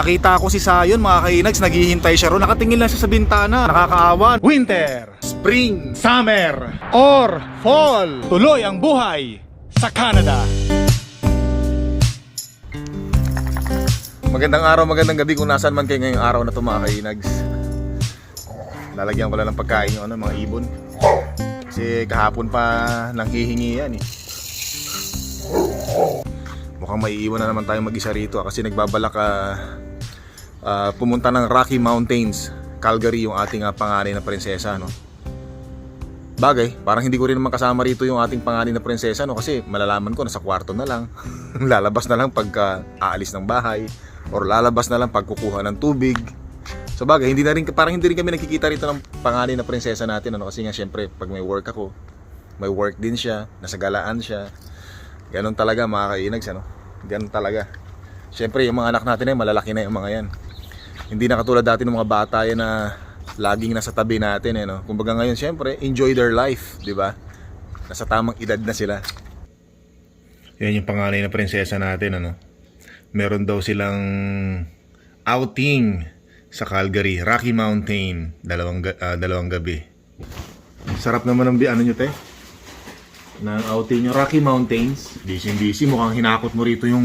Nakita ko si Sayon mga kainags, naghihintay siya ro. Nakatingin lang siya sa bintana. Nakakaawa. Winter, spring, summer, or fall. Tuloy ang buhay sa Canada. Magandang araw, magandang gabi kung nasaan man kayo ngayong araw na to mga kainags. Lalagyan ko lang ng pagkain yung ano, mga ibon. Kasi kahapon pa nang hihingi yan eh. Mukhang maiiwan na naman tayo mag-isa rito ah, kasi nagbabalak ah, ah, pumunta ng Rocky Mountains, Calgary yung ating uh, panganay na prinsesa no. Bagay, parang hindi ko rin naman kasama rito yung ating panganay na prinsesa no kasi malalaman ko nasa kwarto na lang. lalabas na lang pagka aalis ng bahay or lalabas na lang pag kukuha ng tubig. So bagay, hindi na rin parang hindi rin kami nakikita rito ng panganay na prinsesa natin ano kasi nga syempre pag may work ako, may work din siya, nasa galaan siya. Ganon talaga mga kainags ano. Ganon talaga. Syempre yung mga anak natin ay malalaki na yung mga yan. Hindi na katulad dati ng mga bata yan na laging nasa tabi natin eh no. Kumbaga ngayon syempre enjoy their life, di ba? Nasa tamang edad na sila. Yan yung panganay na prinsesa natin ano. Meron daw silang outing sa Calgary, Rocky Mountain, dalawang ah, dalawang gabi. Sarap naman ng ano nyo te? ng outing yung Rocky Mountains. Busy busy, mukhang hinakot mo rito yung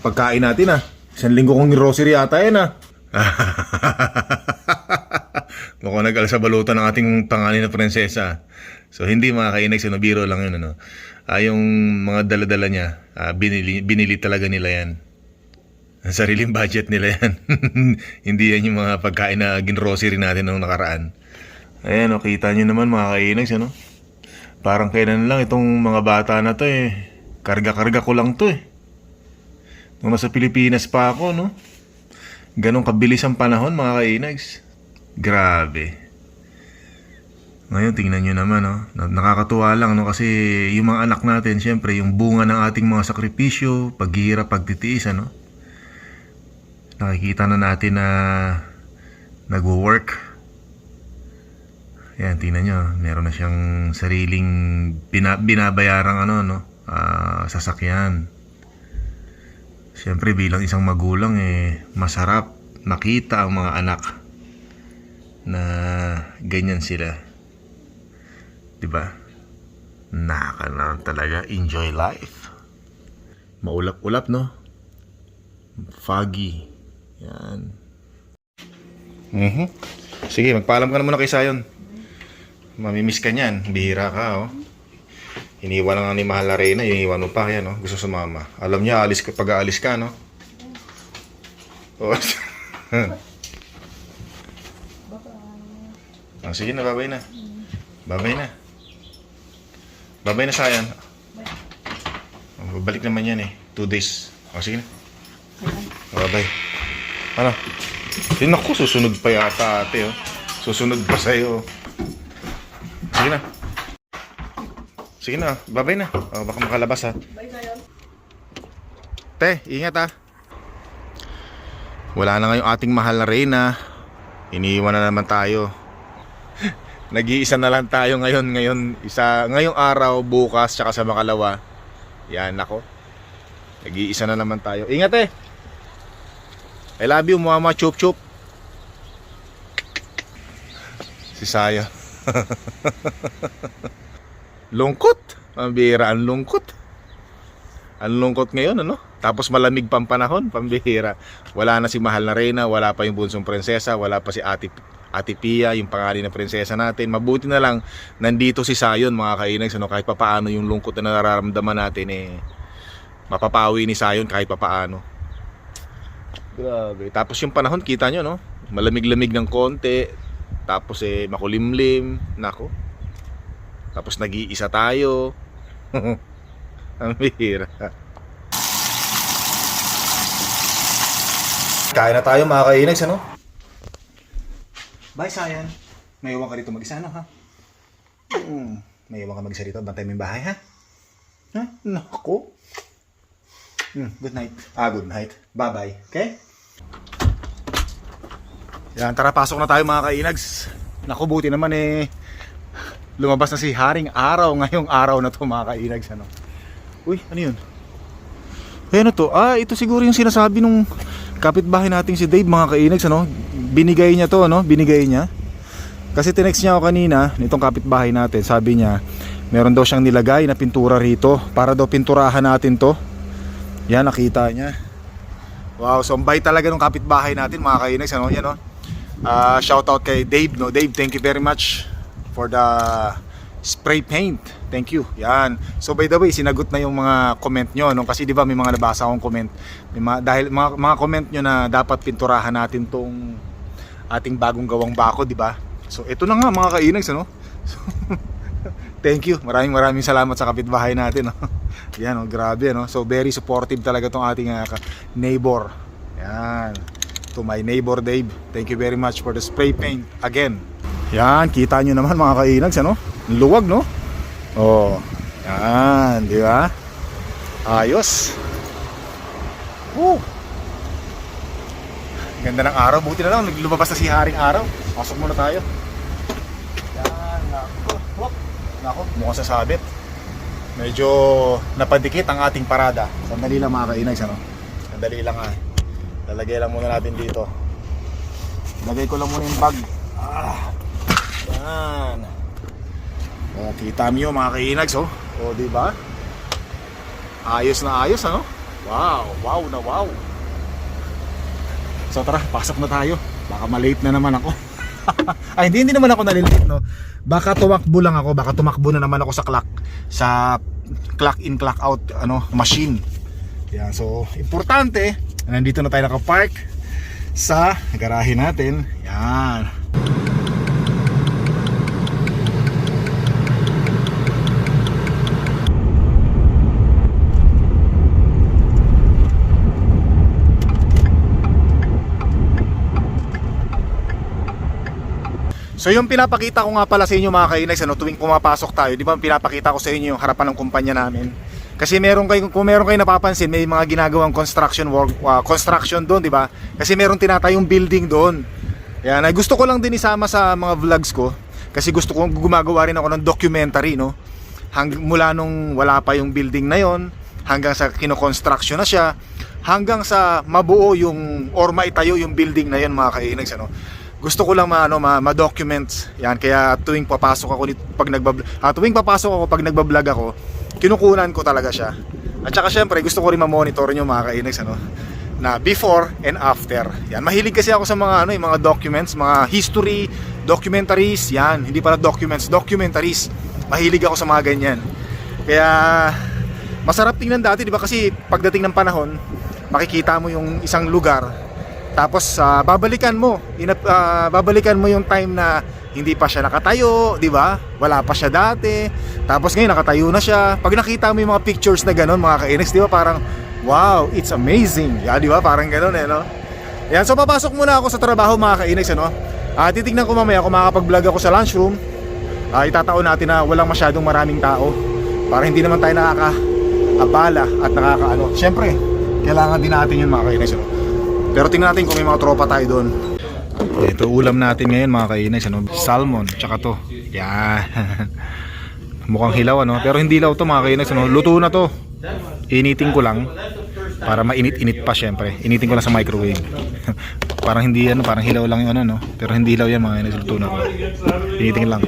pagkain natin ah. Isang linggo kong grocery ata yan ah. mukhang nag sa balutan ng ating pangalan na prinsesa. So hindi mga kainex, ano, biro lang yun ano. Ah, yung mga daladala niya, ah, binili, binili talaga nila yan. Ang sariling budget nila yan. hindi yan yung mga pagkain na ginrocery natin nung nakaraan. Ayan, o, kita nyo naman mga kainex, ano? Parang kailan lang itong mga bata na to eh. Karga-karga ko lang to eh. Nung nasa Pilipinas pa ako, no? Ganon kabilis ang panahon, mga kainags. Grabe. Ngayon, tingnan nyo naman, no? Na- Nakakatuwa lang, no? Kasi yung mga anak natin, syempre, yung bunga ng ating mga sakripisyo, paghihirap, pagtitiis, ano? Nakikita na natin na nagwo-work. Yan, tingnan nyo, meron na siyang sariling bina, binabayarang ano, no? Ah, sasakyan. Siyempre, bilang isang magulang, eh, masarap makita ang mga anak na ganyan sila. 'Di ba? Naka na talaga, enjoy life. Maulap-ulap, no? Foggy. Yan. Mhm. Sige, magpaalam ka na muna kay Sayon. Mamimiss ka niyan. Bihira ka, oh. Iniwan na nga ni Mahal na Reyna, iniwan mo pa, yan, oh. Gusto sumama. Alam niya, alis ka, pag aalis ka, no? Oh. ah, sige na, babay na. Babay na. Babay na, Sayan. Oh, babalik naman yan, eh. Two days. Oh, sige na. Babay. Ano? Eh, naku, susunod pa yata, ate, oh. Susunod pa sa'yo. Sige na. Sige na, babay na. Oh, baka makalabas ha. Bye, Sayon. Te, ingat ha. Wala na ngayong ating mahal na Reyna. Iniiwan na naman tayo. Nag-iisa na lang tayo ngayon, ngayon, isa, ngayong araw, bukas, tsaka sa makalawa. Yan, nako. Nag-iisa na naman tayo. Ingat eh. I love you, mama, chup chup. Si Saya. lungkot. Ang bihira, ang lungkot. Ang lungkot ngayon, ano? Tapos malamig pang panahon, pambihira. Wala na si Mahal na Reyna, wala pa yung bunsong prinsesa, wala pa si Ate, Ate Pia, yung pangalan ng prinsesa natin. Mabuti na lang, nandito si Sayon, mga kainags, ano? kahit papaano yung lungkot na nararamdaman natin, eh, mapapawi ni Sayon kahit papaano. Grabe. Tapos yung panahon, kita nyo, no? Malamig-lamig ng konti, tapos eh, makulimlim. Nako. Tapos nag-iisa tayo. Ang bihira. Kain na tayo mga kainags, ano? Bye, Sayan. May iwan ka rito mag-isa, ano, ha? Hmm. May iwan ka mag-isa rito. Bantay mo yung bahay, ha? Ha? Nako. Hmm, good night. Ah, good night. Bye-bye. Okay? Yan, tara pasok na tayo mga kainags. Naku, buti naman eh. Lumabas na si Haring Araw ngayong araw na to mga kainags. Ano? Uy, ano yun? Eh, ano to? Ah, ito siguro yung sinasabi nung kapitbahay nating si Dave mga kainags ano, binigay niya to no, binigay niya. Kasi tinext niya ako kanina, nitong kapitbahay natin, sabi niya, meron daw siyang nilagay na pintura rito para daw pinturahan natin to. Yan nakita niya. Wow, so talaga ng kapitbahay natin mga kainags ano, yan no. Ah, shout out kay Dave no. Dave, thank you very much for the spray paint. Thank you. Yan. So by the way, sinagot na yung mga comment nyo no kasi 'di ba may mga nabasa akong comment. May mga, dahil mga, mga comment nyo na dapat pinturahan natin tong ating bagong gawang bako, 'di ba? So ito na nga mga kainags ano. So, thank you. Maraming maraming salamat sa kapitbahay natin no. Yan oh, grabe no. So very supportive talaga tong ating ka- neighbor. Yan. To my neighbor Dave. Thank you very much for the spray paint again. Yan, kita nyo naman mga kainags ano. Luwag no. Oh. Yan, di ba? Ayos. Woo. Ganda ng araw. Buti na lang, naglumabas na si Haring Araw. Pasok muna tayo. Yan, nako. Wop. Nako, mukhang sasabit. Medyo napadikit ang ating parada. Sandali lang mga kainags, ano? Sandali lang ah. Lalagay lang muna natin dito. Lagay ko lang muna yung bag. Ah. Yan. Oh, kita niyo mga kainags, oh. Oh, di ba? Ayos na ayos, ano? Wow, wow na wow. So tara, pasok na tayo. Baka malate na naman ako. Ay, hindi, hindi naman ako nalilate, no. Baka tumakbo lang ako, baka tumakbo na naman ako sa clock sa clock in clock out ano machine. Yan, so importante, nandito na tayo naka-park sa garahe natin. Yan. So yung pinapakita ko nga pala sa inyo mga kainags, ano, tuwing pumapasok tayo, di ba pinapakita ko sa inyo yung harapan ng kumpanya namin. Kasi meron kayo, kung meron kayo napapansin, may mga ginagawang construction work, uh, construction doon, di ba? Kasi meron tinatayong building doon. Yan, ay gusto ko lang din isama sa mga vlogs ko. Kasi gusto ko gumagawa rin ako ng documentary, no? Hang, mula nung wala pa yung building na yon hanggang sa kino-construction na siya, hanggang sa mabuo yung, or maitayo yung building na yon mga kainags, ano? Gusto ko lang ma, ano, ma, ma-documents. Yan, kaya tuwing papasok ako nito pag nagbab ah, tuwing papasok ako pag nagba-vlog ako, kinukunan ko talaga siya. At saka syempre, gusto ko rin ma-monitor nyo mga kainags ano, na before and after. Yan, mahilig kasi ako sa mga ano, yung mga documents, mga history, documentaries, yan, hindi pala documents, documentaries. Mahilig ako sa mga ganyan. Kaya masarap tingnan dati, 'di ba? Kasi pagdating ng panahon, makikita mo yung isang lugar tapos ah, babalikan mo, Ina, ah, babalikan mo yung time na hindi pa siya nakatayo, 'di ba? Wala pa siya dati. Tapos ngayon nakatayo na siya. Pag nakita mo yung mga pictures na ganun, mga ka-Inex, 'di ba? Parang wow, it's amazing. Yeah, 'di ba? Parang ganun eh, no? Yan, so papasok muna ako sa trabaho mga ka-Inex, ano? Ah, titingnan ko mamaya kung makakapag-vlog ako sa lunchroom. Ah, itataon natin na walang masyadong maraming tao para hindi naman tayo nakaka-abala at nakakaano. Siyempre, kailangan din natin yun mga ka-Inex, ano? Pero tingnan natin kung may mga tropa tayo doon. Ito ulam natin ngayon mga kainis, ano? Salmon, tsaka to. Yan. Mukhang hilaw ano, pero hindi hilaw to mga kainis, ano? Luto na to. Initin ko lang para mainit-init pa syempre. Initin ko lang sa microwave. parang hindi ano, parang hilaw lang yung ano no. Pero hindi hilaw yan mga kainis, luto na to. Initin lang.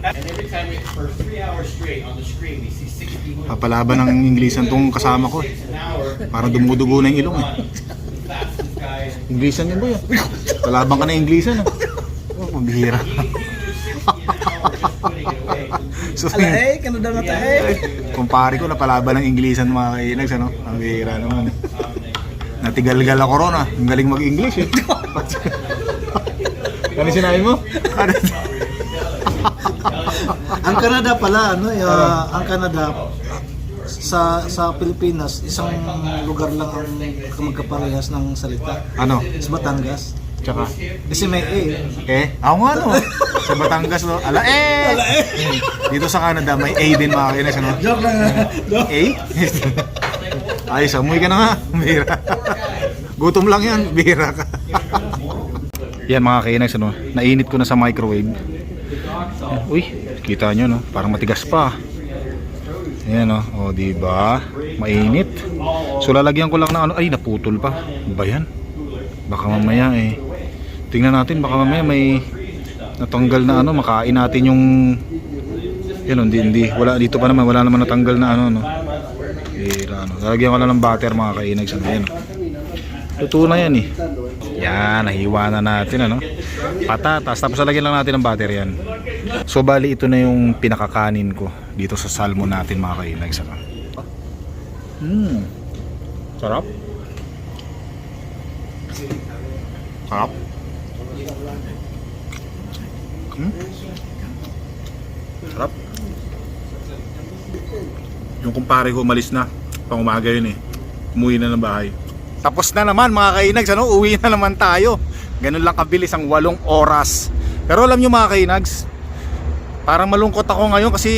And every time we, for three hours straight on the screen, we see 60 movies Papalaban ng Inglesan tong kasama ko. eh. Parang dumudugo na yung ilong eh. Inglesan yan boy. ah. Palabang ka na Inglesan. ah. Oh, pambihira. So, Alay, Canada na tayo. kumpare ko napalaban ng Inglesan mga kainags ano. Ang bihira naman. Natigalgal ako ron ah. Ang galing mag-English eh. ano sinabi mo? Ano? Ang Canada pala, ano, uh, ang Canada sa sa Pilipinas, isang lugar lang ang magkaparehas ng salita. ano? Sa Batangas. Tsaka? Kasi may A. Eh, ako nga no. Sa Batangas no. Ala eh! Dito sa Canada may A din mga kainags ano. Joke lang. Joke. A? Ayos, amoy ka na nga. Bira. Gutom lang yan. Bira ka. yan mga kainags, ano, nainit ko na sa microwave. Uy, kita nyo, no? Parang matigas pa. Ayan, no? O, di ba? Mainit. So lalagyan ko lang ng ano, ay naputol pa. Ano Ba yan? Baka mamaya eh. Tingnan natin, baka mamaya may natanggal na ano, makain natin yung yan hindi, hindi. Wala, dito pa naman, wala naman natanggal na ano, no. Hira, ano. Lalagyan ko lang ng butter mga kainag sa yan. Luto na yan eh. Yan, nahiwa na natin ano. Patatas, tapos lalagyan lang natin ng butter yan. So bali ito na yung pinakakanin ko dito sa salmon natin mga kainag sa Hmm. Sarap. Sarap. Hmm. Sarap. Yung kumpare ko umalis na. Pang umaga yun eh. Umuwi na ng bahay. Tapos na naman mga kainags, ano? Uwi na naman tayo. Ganun lang kabilis ang walong oras. Pero alam nyo mga kainags, parang malungkot ako ngayon kasi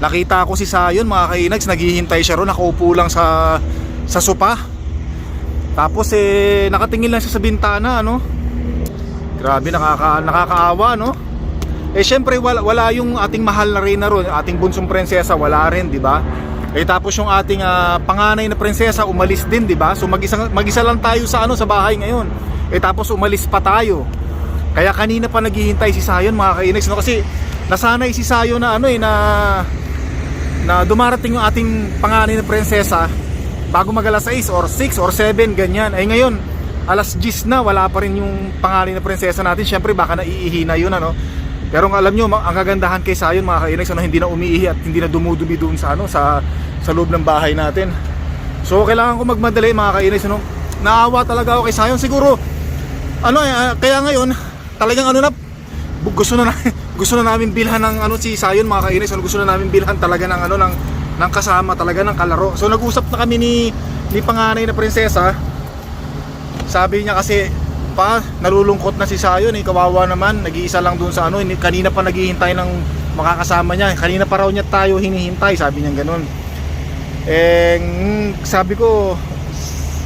nakita ko si Sayon mga kainags, naghihintay siya ron, nakaupo lang sa sa sopa. Tapos eh, nakatingin lang siya sa bintana, ano? Grabe, nakaka, nakakaawa, no? Eh syempre wala, wala yung ating mahal na reyna ron, ating bunsong prinsesa wala rin, 'di ba? Eh tapos yung ating ah, panganay na prinsesa umalis din, 'di ba? So mag-isa mag-isa lang tayo sa ano sa bahay ngayon. Eh tapos umalis pa tayo. Kaya kanina pa naghihintay si Sayon mga kainex no kasi nasanay si Sayon na ano eh na na dumarating yung ating panganay na prinsesa bago mag alas 6 or 6 or 7 ganyan. Ay ngayon alas 10 na wala pa rin yung panganay na prinsesa natin. Syempre baka naiihi na yun ano. Pero alam nyo, ang kagandahan kay Sayon mga kainags, ano, hindi na umiihi at hindi na dumudumi doon sa, ano, sa, sa loob ng bahay natin. So kailangan ko magmadali mga kainags. Ano, naawa talaga ako kay Sayon. Siguro, ano, eh, ah, kaya ngayon, talagang ano na, gusto na, na- gusto na namin bilhan ng ano si Sayon mga kainags. Ano, gusto na namin bilhan talaga ng ano ng ng kasama talaga ng kalaro. So nag-usap na kami ni ni panganay na prinsesa. Sabi niya kasi pa. Nalulungkot na si Sayon eh. Kawawa naman. Nag-iisa lang dun sa ano hindi- kanina pa naghihintay ng makakasama niya. Kanina pa raw niya tayo hinihintay sabi niya ganun. Eh mm, sabi ko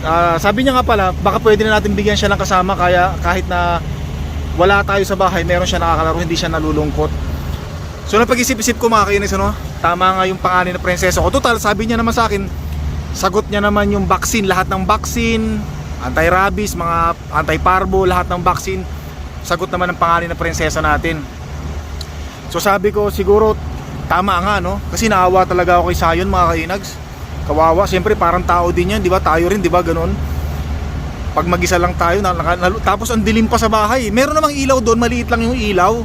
ah, sabi niya nga pala baka pwede na natin bigyan siya ng kasama kaya kahit na wala tayo sa bahay meron siya nakakalaro hindi siya nalulungkot. So napag-isip-isip ko mga kainis ano tama nga yung pangalan na prinsesa ko. Total sabi niya naman sa akin sagot niya naman yung vaccine lahat ng vaccine anti-rabies, mga anti-parvo, lahat ng vaccine. Sagot naman ng pangalan ng prinsesa natin. So sabi ko siguro tama nga no? Kasi naawa talaga ako kay Sayon mga kainags. Kawawa. Siyempre parang tao din yan di ba? Tayo rin di ba? Ganun. Pag mag-isa lang tayo na, naka- nalu- tapos ang dilim pa sa bahay. Meron namang ilaw doon maliit lang yung ilaw.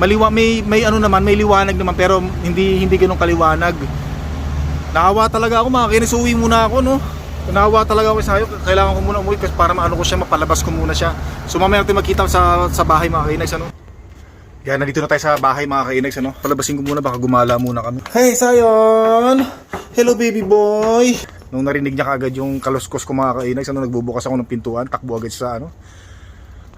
Maliwa may may ano naman may liwanag naman pero hindi hindi ganun kaliwanag. Naawa talaga ako mga kainis uwi muna ako no Naawa talaga ako sa sayo. Kailangan ko muna umuwi kasi para maano ko siya, mapalabas ko muna siya. So mamaya natin magkita sa, sa bahay mga kainags ano. Yan, nandito na tayo sa bahay mga kainags ano. Palabasin ko muna, baka gumala muna kami. Hey Sayon! Hello baby boy! Nung narinig niya kagad yung kaluskos ko mga kainags, ano, nagbubukas ako ng pintuan, takbo agad sa ano.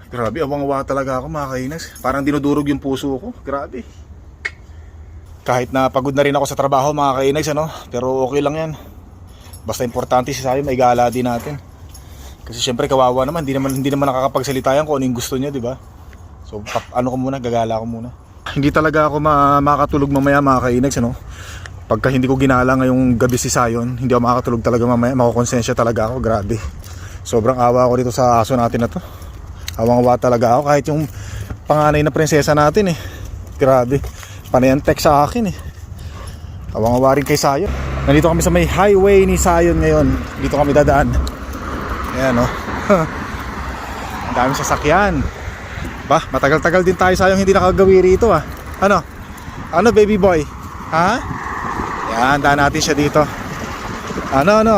Grabe, awang-awa talaga ako mga kainags. Parang dinudurog yung puso ko. Grabe. Kahit na pagod na rin ako sa trabaho mga kainags ano, pero okay lang yan. Basta importante si Sayo, may gala din natin. Kasi syempre kawawa naman, hindi naman hindi naman nakakapagsalita yan kung ano yung gusto niya, di ba? So pap, ano ko muna, gagala ko muna. Hindi talaga ako ma makatulog mamaya mga kainags, ano? Pagka hindi ko ginala ngayong gabi si Sayon, hindi ako makakatulog talaga mamaya, makokonsensya talaga ako, grabe. Sobrang awa ako dito sa aso natin na to. Awang-awa talaga ako kahit yung panganay na prinsesa natin eh. Grabe. Panayantek sa akin eh. Awang-awa rin kay Sayon. Nandito kami sa may highway ni Sayon ngayon. Dito kami dadaan. Ayan oh. Ang daming sasakyan. Ba, matagal-tagal din tayo sayang hindi nakagawi rito ah. Ano? Ano baby boy? Ha? Yan, daan natin siya dito. Ano, ano?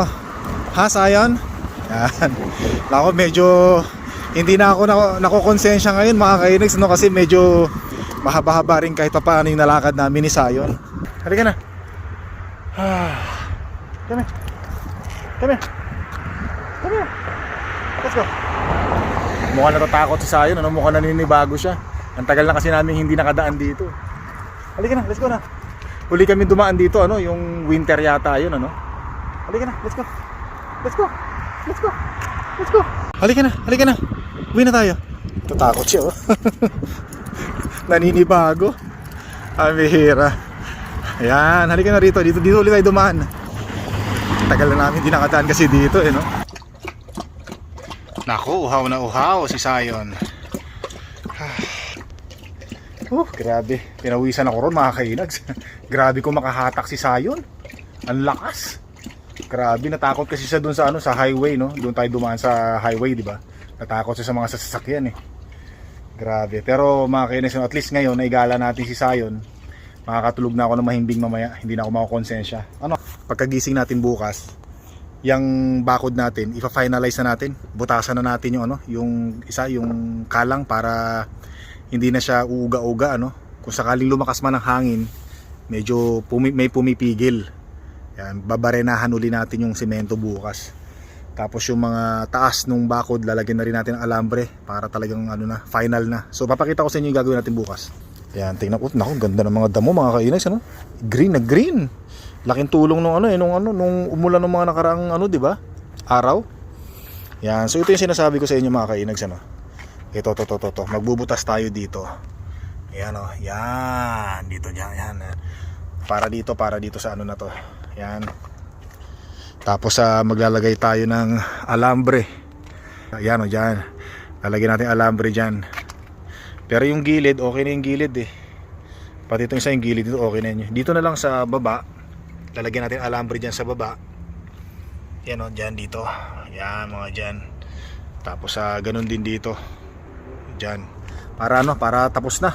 Ha, Sayon? Yan. Ako, medyo hindi na ako na- nakukonsensya ngayon mga kainags no? kasi medyo mahaba-haba rin kahit pa paano yung nalakad namin ni Sayon. Halika na. Come here. Come here. Come here. Let's go. Mukhang natatakot si Sayon, ano? Mukhang naninibago siya. Ang tagal na kasi namin hindi nakadaan dito. Halika na, let's go na. Huli kami dumaan dito, ano? Yung winter yata yun, ano? Halika na, let's go. Let's go. Let's go. Let's go. Halika na, halika na. Uwi na tayo. Tatakot siya, oh. Naninibago. Amihira. Ayan, halika na rito. Dito, dito ulit tayo dumaan. Tagal na namin di nakadaan kasi dito eh no. Naku, uhaw na uhaw si Sayon. Oh, grabe. Pinawisan ako ron mga kainags. grabe ko makahatak si Sayon. Ang lakas. Grabe, natakot kasi siya doon sa ano sa highway, no? Doon tayo dumaan sa highway, di ba? Natakot siya sa mga sasakyan eh. Grabe. Pero mga kainis, at least ngayon, naigala natin si Sayon. Makakatulog na ako ng mahimbing mamaya. Hindi na ako makakonsensya. Ano? Pagkagising natin bukas, yung bakod natin, ipa-finalize na natin. Butasan na natin yung ano, yung isa, yung kalang para hindi na siya uuga-uga ano. Kung sakaling lumakas man ang hangin, medyo pumi- may pumipigil. Yan, babarenahan uli natin yung semento bukas. Tapos yung mga taas nung bakod, lalagyan na rin natin ng alambre para talagang ano na, final na. So papakita ko sa inyo yung gagawin natin bukas. Yan, tingnan ko, naku, ganda ng mga damo mga kainis, ano? Green na green. Laking tulong nung ano eh, nung ano, nung umulan ng mga nakaraang ano, 'di ba? Araw. Yan, so ito yung sinasabi ko sa inyo mga kainags ano. Ito, to, to, to, to. Magbubutas tayo dito. Yan oh, yan, dito diyan, yan. Para dito, para dito sa ano na to. Yan. Tapos sa maglalagay tayo ng alambre. Yan o dyan. Lalagyan natin alambre dyan. Pero yung gilid, okay na yung gilid eh. Pati itong isa yung gilid dito, okay na yun. Dito na lang sa baba. Lalagyan natin alambre dyan sa baba. Yan o, dyan dito. Yan mga dyan. Tapos sa ganun din dito. Dyan. Para ano, para tapos na.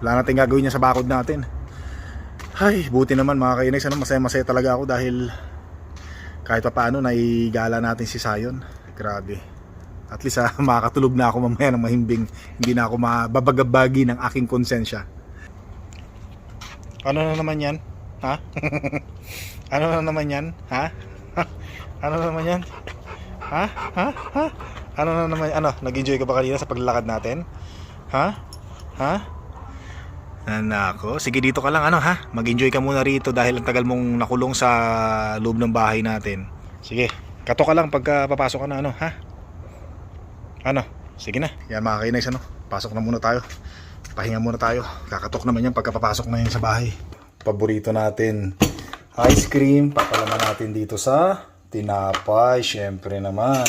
Wala natin gagawin niya sa bakod natin. Ay, buti naman mga kainex, ano, masaya-masaya talaga ako dahil kahit pa paano naigala natin si Sayon. Grabe. At least ah, makakatulog na ako mamaya ng mahimbing. Hindi na ako mababagabagi ng aking konsensya. Ano na naman yan? Ha? ano na naman yan? Ha? ano na naman yan? Ha? Ha? Ha? Ano na naman Ano? Nag-enjoy ka ba kanina sa paglalakad natin? Ha? Ha? Ah, Nako, sige dito ka lang ano ha. Mag-enjoy ka muna rito dahil ang tagal mong nakulong sa loob ng bahay natin. Sige, kato ka lang pagka papasok ka na ano ha. Ano? Sige na. Yan mga kainags ano. Pasok na muna tayo. Pahinga muna tayo. Kakatok naman yan pagka papasok na yan sa bahay. Paborito natin. Ice cream. Papalaman natin dito sa tinapay. Syempre naman.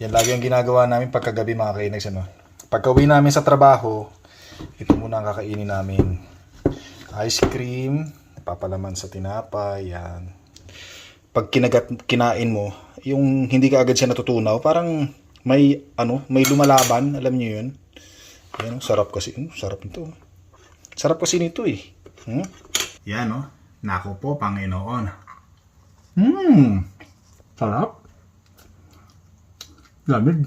Yan lagi ang ginagawa namin pagkagabi mga kainags ano. Pagka uwi namin sa trabaho, ito muna ang kakainin namin. Ice cream, papalaman sa tinapay, yan. Pag kinagat, kinain mo, yung hindi ka agad siya natutunaw, parang may, ano, may lumalaban, alam niyo yun? Yan, oh, sarap kasi, hmm, sarap nito. Sarap kasi nito eh. Hmm? Yan, oh. Nako po, Panginoon. Hmm, sarap. Lamig.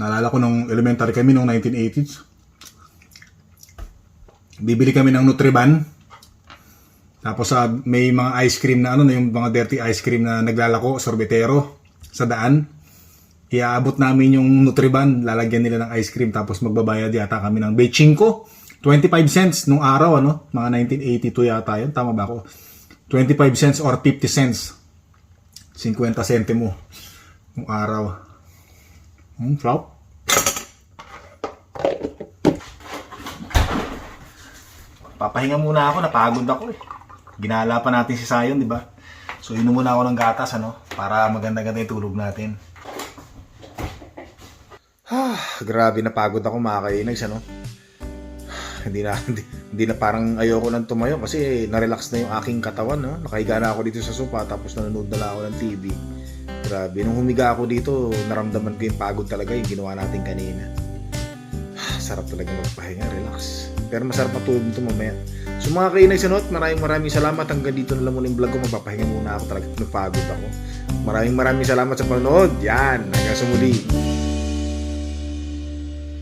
Naalala ko nung elementary kami nung 1980s. Bibili kami ng Nutriban. Tapos sa may mga ice cream na ano yung mga dirty ice cream na naglalako, sorbetero sa daan. Iaabot namin yung Nutriban, lalagyan nila ng ice cream tapos magbabayad yata kami ng Bechinko. 25 cents nung araw ano, mga 1982 yata yun, tama ba ako? 25 cents or 50 cents. 50 sentimo nung araw. Hmm, flop. Papahinga muna ako, napagod ako eh. Ginala pa natin si Sayon, di ba? So inom muna ako ng gatas, ano? Para maganda-ganda yung tulog natin. Ah, grabe napagod ako mga kainags, ano? hindi na hindi, hindi na parang ayoko nang tumayo kasi na-relax na yung aking katawan, no? Nakahiga na ako dito sa sofa tapos nanonood na lang ako ng TV. Grabe, nung humiga ako dito, naramdaman ko yung pagod talaga yung ginawa natin kanina. Sarap talaga magpahinga, relax. Pero masarap matulog nito mamaya. So mga kainay sanot, maraming maraming salamat. Hanggang dito na lang muna yung vlog ko. Magpapahinga muna ako talaga. Napagod ako. Maraming maraming salamat sa panonood. Yan, hanggang sa muli.